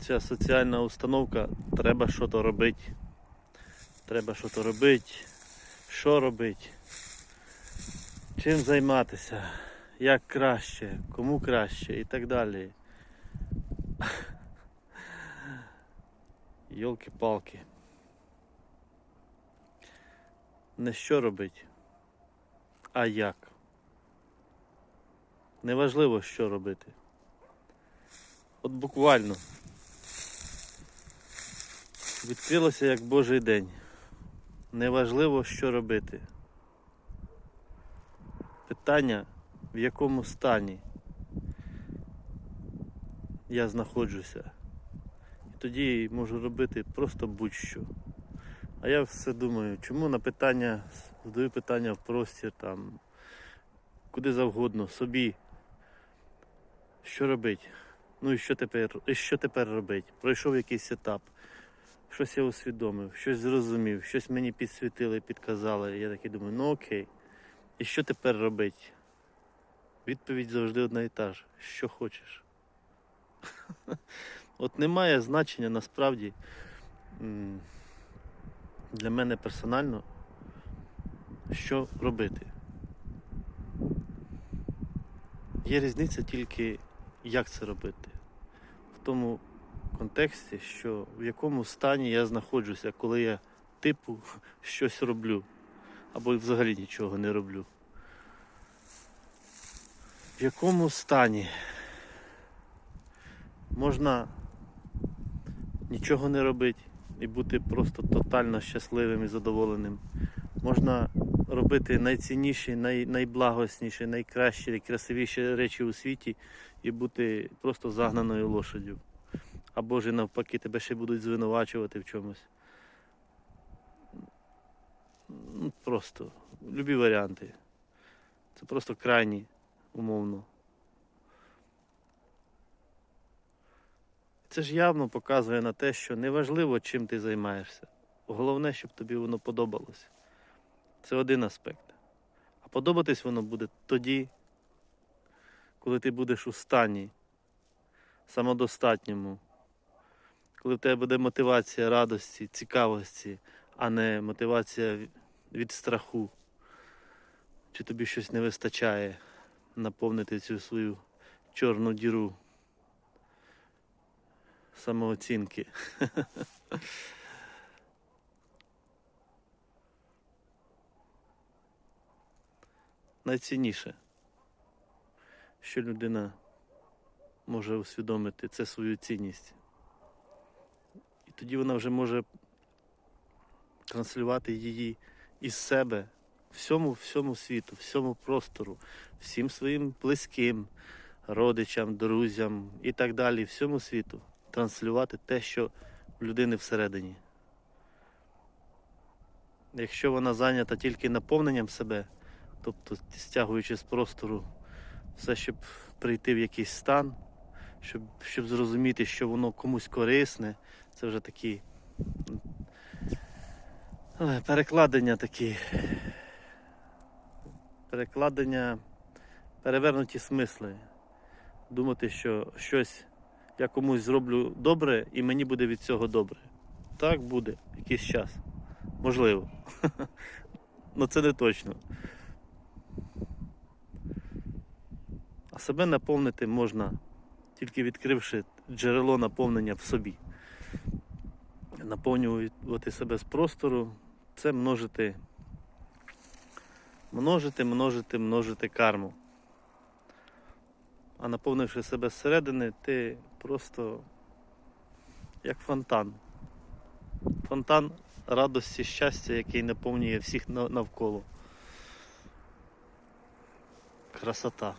ця соціальна установка, треба щось робити. Треба щось робити. Що робити? Чим займатися? Як краще, кому краще і так далі. Йолки-палки. Не що робити, а як. Неважливо, що робити. От буквально. Відкрилося як Божий день. Неважливо, що робити. Питання, в якому стані я знаходжуся. І тоді можу робити просто будь-що. А я все думаю, чому на питання, задаю питання в простір, там, куди завгодно, собі. Що робити? Ну і що тепер, і що тепер робити? Пройшов якийсь етап, щось я усвідомив, щось зрозумів, щось мені підсвітили, підказали. Я такий думаю, ну окей. І що тепер робити? Відповідь завжди одна і та ж. Що хочеш. От немає значення насправді для мене персонально, що робити. Є різниця тільки, як це робити. В тому контексті, що в якому стані я знаходжуся, коли я типу щось роблю, або взагалі нічого не роблю. В якому стані можна нічого не робити і бути просто тотально щасливим і задоволеним. Можна робити найцінніші, най, найблагосніші, найкращі, найкрасивіші речі у світі і бути просто загнаною лошадю. Або ж навпаки, тебе ще будуть звинувачувати в чомусь. Ну, Просто любі варіанти. Це просто крайні, умовно. Це ж явно показує на те, що неважливо, чим ти займаєшся. Головне, щоб тобі воно подобалося. Це один аспект. А подобатись воно буде тоді, коли ти будеш у стані самодостатньому, коли в тебе буде мотивація радості, цікавості, а не мотивація від- страху. Чи тобі щось не вистачає наповнити цю свою чорну діру самооцінки. Найцінніше, що людина може усвідомити, це свою цінність. Тоді вона вже може транслювати її із себе всьому всьому світу, всьому простору, всім своїм близьким, родичам, друзям і так далі, всьому світу транслювати те, що в людини всередині. Якщо вона зайнята тільки наповненням себе, тобто стягуючи з простору все, щоб прийти в якийсь стан, щоб, щоб зрозуміти, що воно комусь корисне, це вже такі перекладення такі. Перекладення, перевернуті смисли. Думати, що щось я комусь зроблю добре і мені буде від цього добре. Так буде якийсь час. Можливо. Ну це не точно. А себе наповнити можна, тільки відкривши джерело наповнення в собі. Наповнювати себе з простору це множити, множити, множити, множити карму. А наповнивши себе зсередини, ти просто як фонтан. Фонтан радості, щастя, який наповнює всіх навколо. Красота.